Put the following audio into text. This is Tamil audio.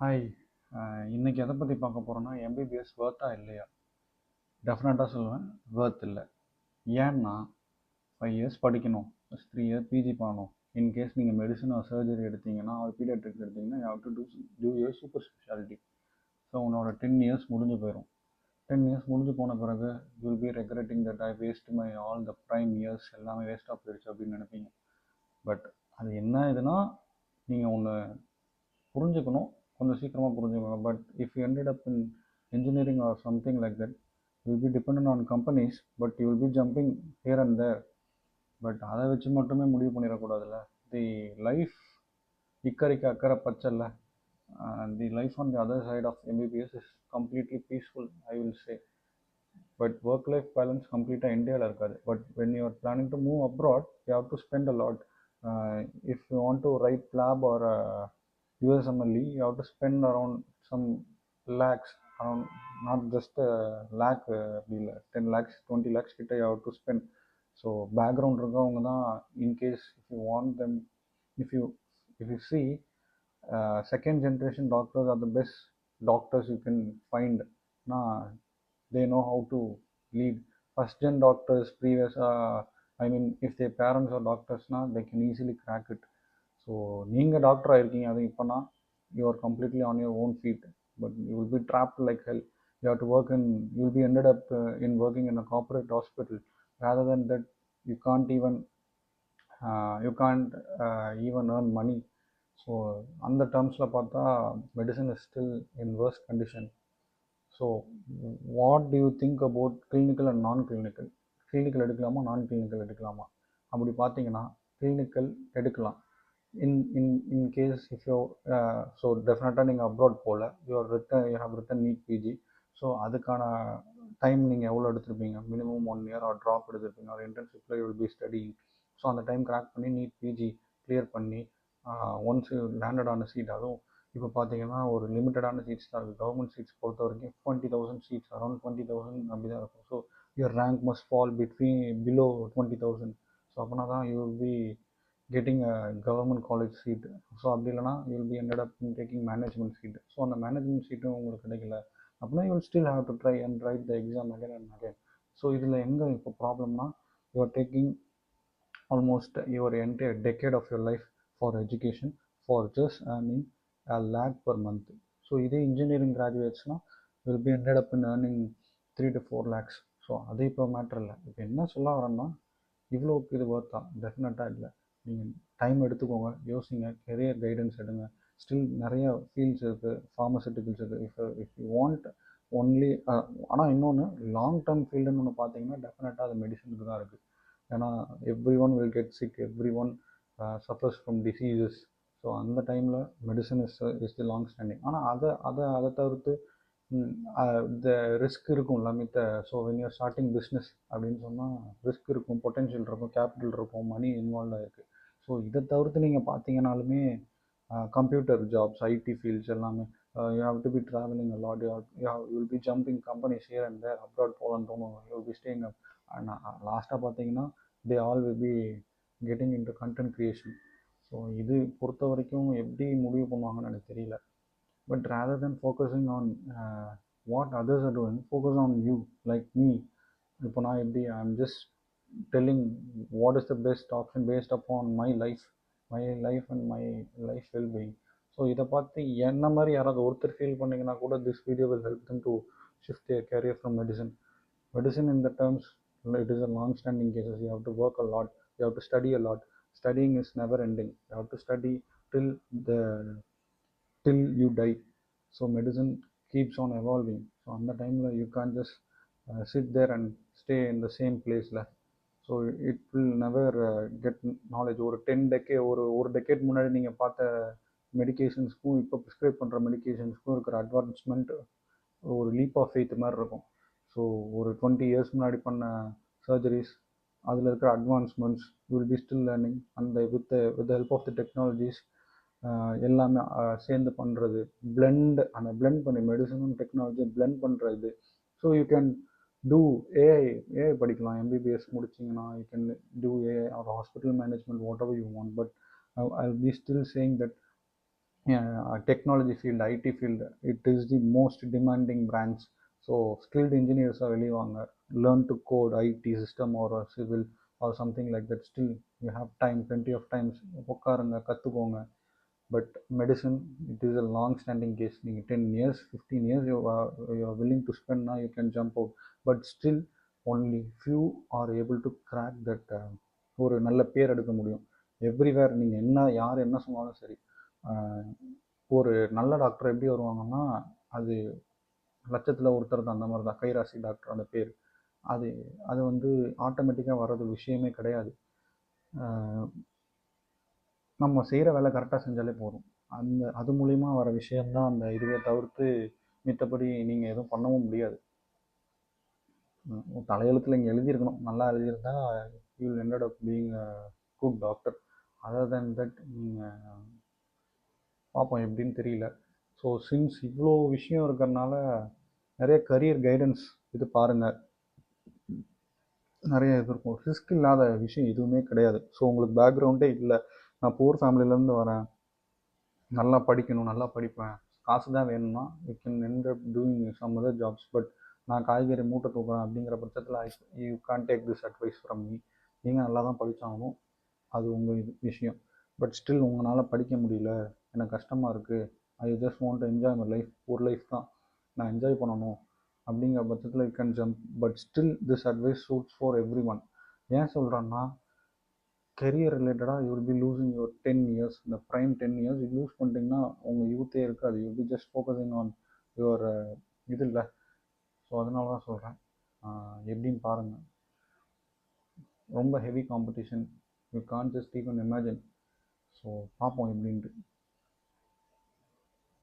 ஹாய் இன்றைக்கி எதை பற்றி பார்க்க போகிறோன்னா எம்பிபிஎஸ் ஒர்த்தா இல்லையா? டெஃபினட்டாக சொல்லுவேன் வேர்த் இல்லை. ஏன்னா ஃபைவ் இயர்ஸ் படிக்கணும் ப்ளஸ் த்ரீ இயர் பிஜி பண்ணணும். இன்கேஸ் நீங்கள் மெடிசன் ஆர் சர்ஜரி எடுத்தீங்கன்னா ஒரு பீடியாட்ரிக்ஸ் எடுத்தீங்கன்னா have to do two years super speciality so உன்னோட டென் இயர்ஸ் முடிஞ்சு போயிடும் டென் இயர்ஸ் முடிஞ்சு போன பிறகு will be regretting that I waste my all the prime years எல்லாமே வேஸ்ட்டாக போயிடுச்சு அப்படின்னு நினைப்பீங்க. பட் அது என்ன இதுனா நீங்கள் ஒன்று புரிஞ்சுக்கணும் கொஞ்சம் சீக்கிரமாக புரிஞ்சுக்கணும் but if you ended up in engineering or something like that you will be dependent on companies but you will be jumping here and there. But அதை வச்சு மட்டுமே முடிவு பண்ணிடக்கூடாதுல்ல. தி லைஃப் இக்கரைக்கு அக்கறை பச்சல்ல. The life on the other side of MBBS is completely peaceful I will say but work life balance கம்ப்ளீட்டாக இந்தியாவில் இருக்காது. But when you are planning to move abroad you have to spend a lot if you want to write lab or USMLE, you have to spend around some lakhs, around not just a lakh, அப்படி இல்லை டென் லேக்ஸ் டுவெண்ட்டி லேக்ஸ் கிட்ட you have to spend. So background இருக்கவங்க தான் in case if you want them if you if you see second generation doctors are the best doctors you can ஃபைண்ட்னா they know how to lead first gen doctors ப்ரீவியஸாக I mean if they parents are டாக்டர்ஸ்னால் they can easily crack it so நீங்கள் டாக்டர் ஆகிருக்கீங்க அது இப்போனா you are completely on your own feet but you will be trapped like hell you have to work in you will be ended up in working in a corporate hospital rather than that you can't even you can't even earn money so அந்த டேர்ம்ஸில் பார்த்தா medicine is still in worst condition so what do you think about clinical and non clinical clinical எடுக்கலாமா நான் கிளினிக்கல் எடுக்கலாமா? அப்படி பார்த்தீங்கன்னா கிளினிக்கல் எடுக்கலாம். In in in case if you so டெஃபினட்டாக நீங்கள் அப்ராட் போகல. You're written you have written NEET PG so அதுக்கான டைம் நீங்கள் எவ்வளோ எடுத்திருப்பீங்க? Minimum one year or drop எடுத்திருப்பீங்க? ஒரு இன்டர்ன்ஷிப்பில் you will be study so அந்த டைம் கிராக் பண்ணி நீட் பிஜி கிளியர் பண்ணி ஒன்ஸ் லேண்டட் ஆன சீட் அதுவும் இப்போ பார்த்தீங்கன்னா ஒரு லிமிட்டடான சீட்ஸ் தான் இருக்குது கவர்மெண்ட் சீட்ஸ் பொறுத்த வரைக்கும் twenty thousand seats around twenty thousand அப்படி தான் இருக்கும். So your rank must fall between below twenty thousand so அப்படின்னா தான் you will be getting a government college seat so அப்படி இல்லைனா you'll be ended up taking management seat so அந்த மேனேஜ்மெண்ட் சீட்டும் உங்களுக்கு கிடைக்கல. அப்படின்னா you'll still have to try and write the exam again and again so இதில் எங்கே இப்போ ப்ராப்ளம்னா you are taking almost your entire decade of your life for education for just earning a lakh per month so இதே engineering கிராஜுவேட்ஸ்னால் will be ended up in earning three to four lakhs so அது இப்போ மேட்ரு இல்லை. இப்போ என்ன சொல்ல வரேன்னா இவ்வளோக்கு இது ஒர்த்தா டெஃபினட்டாக இல்லை. நீங்கள் டைம் எடுத்துக்கோங்க யோசிங்க கெரியர் கைடன்ஸ் எடுங்க. ஸ்டில் நிறைய ஃபீல்ட்ஸ் இருக்குது ஃபார்மசூட்டிக்கல்ஸ் இருக்குது if if you want only ஆனால் இன்னொன்று லாங் டேர்ம் ஃபீல்டுன்னு ஒன்று பார்த்தீங்கன்னா டெஃபினட்டாக அது மெடிசனுக்கு தான் இருக்குது ஏன்னா everyone will get sick everyone suffers from diseases so அந்த டைமில் medicine is is the long standing ஆனால் அதை அதை அதை தவிர்த்து இந்த ரிஸ்க் இருக்கும்ல மித்த so when you're starting business அப்படின்னு சொன்னால் ரிஸ்க் இருக்கும் பொட்டென்ஷியல் இருக்கும் கேபிட்டல் இருக்கும் மணி இன்வால்வ் ஆகிருக்கு ஸோ இதை தவிர்த்து நீங்கள் பார்த்தீங்கனாலுமே கம்ப்யூட்டர் ஜாப்ஸ் ஐடி ஃபீல்ட்ஸ் எல்லாமே you have to be travelling lot you will be jumping companies here and there abroad போகலான்னு தோணும். You will be staying up லாஸ்ட்டாக பார்த்தீங்கன்னா they all will be getting into content creation so இது பொறுத்த வரைக்கும் எப்படி முடிவு பண்ணுவாங்கன்னு எனக்கு தெரியல. But rather than focusing on what others are doing focus on you like me இப்போ நான் எப்படி I am just telling what is the best option based upon my life my life and my life well-being. So இதை பார்த்து என்ன மாதிரி யாராவது ஒருத்தர் ஃபீல் பண்ணிங்கன்னா கூட this video will help them to shift their career from medicine medicine in the terms it is a long standing cases you have to work a lot you have to study a lot studying is never ending you have to study till the till you die so medicine keeps on evolving so அந்த டைமில் you can just sit there and stay in the same பிளேஸில் so it will never get knowledge ஒரு டென் டெக்கே ஒரு ஒரு டெக்கேட் முன்னாடி நீங்கள் பார்த்த மெடிக்கேஷன்ஸ்க்கும் இப்போ ப்ரிஸ்கிரைப் பண்ணுற மெடிக்கேஷன்ஸ்க்கும் இருக்கிற அட்வான்ஸ்மெண்ட் ஒரு லீப் ஆஃப் ஃபெய்த் மாதிரி இருக்கும். ஸோ ஒரு டுவெண்ட்டி இயர்ஸ் முன்னாடி பண்ண சர்ஜரிஸ் அதில் இருக்கிற advancements will be still learning அந்த with with help of the technologies எல்லாமே சேர்ந்து பண்ணுறது பிளெண்ட் அந்த பிளெண்ட் பண்ணி மெடிசனும் டெக்னாலஜி பிளெண்ட் பண்ணுறது so you can do AI AI படிக்கலாம். MBBS முடிச்சிங்கன்னா you can do AI or hospital management whatever you want but I be still saying that technology field IT field it is the most demanding branch so skilled இன்ஜினியர்ஸாக வெளிவாங்க learn to code IT system or civil or something like that still you have time twenty of times உட்காருங்க கற்றுக்கோங்க but medicine it is a long standing case நீங்கள் ten years fifteen years you are willing to ஸ்பெண்ட்னா you can jump out but still only few are able to crack that ஒரு நல்ல பேர் எடுக்க முடியும். எவ்ரிவேர் நீங்கள் என்ன யார் என்ன சொன்னாலும் சரி ஒரு நல்ல டாக்டர் எப்படி வருவாங்கன்னா அது லட்சத்தில் ஒருத்தர் தான் அந்த மாதிரி தான் கைராசி டாக்டர் அந்த பேர். அது அது வந்து ஆட்டோமேட்டிக்காக வர்றது விஷயமே கிடையாது. நம்ம செய்கிற வேலை கரெக்டாக செஞ்சாலே போதும். அந்த அது மூலிமா வர விஷயம்தான் அந்த இதுவே தவிர்த்து மித்தபடி நீங்கள் எதுவும் பண்ணவும் முடியாது. தலையெழுத்தில் இங்கே எழுதியிருக்கணும். நல்லா எழுதியிருந்தா you ended up being good doctor other than that நீங்கள் பார்ப்போம் எப்படின்னு தெரியல. ஸோ சின்ஸ் இவ்வளோ விஷயம் இருக்கிறனால நிறைய கரியர் கைடன்ஸ் இது பாருங்கள் நிறைய இது இருக்கும். ரிஸ்க் இல்லாத விஷயம் எதுவுமே கிடையாது. ஸோ உங்களுக்கு பேக்ரவுண்டே இல்லை. நான் புவர் ஃபேமிலியிலேருந்து வரேன். நல்லா படிக்கணும் நல்லா படிப்பேன். காசு தான் வேணும்னா you can end up doing some other jobs but நான் காய்கறி மூட்டை தூக்குறேன் அப்படிங்கிற பட்சத்தில் I you can't take this advice from me நீங்கள் நல்லா தான் படித்தாலும் அது உங்கள் இது விஷயம். பட் ஸ்டில் உங்களால் படிக்க முடியல. எனக்கு கஷ்டமாக இருக்குது I just want enjoy my life ஒரு லைஃப் தான். நான் என்ஜாய் பண்ணணும். அப்படிங்கிற பட்சத்தில் you can jump but still this advice suits for everyone ஏன் சொல்கிறேன்னா கெரியர் ரிலேட்டடாக you will be losing your ten years இந்த ப்ரைம் டென் இயர்ஸ் லூஸ் பண்ணிட்டீங்கன்னா உங்கள் யூத்தே இருக்காது. You be just focusing on your இது இல்லை ஸோ அதனால தான் சொல்கிறேன் எப்படின்னு பாருங்கள் ரொம்ப heavy competition you can't just even imagine so பார்ப்போம் எப்படின்ட்டு.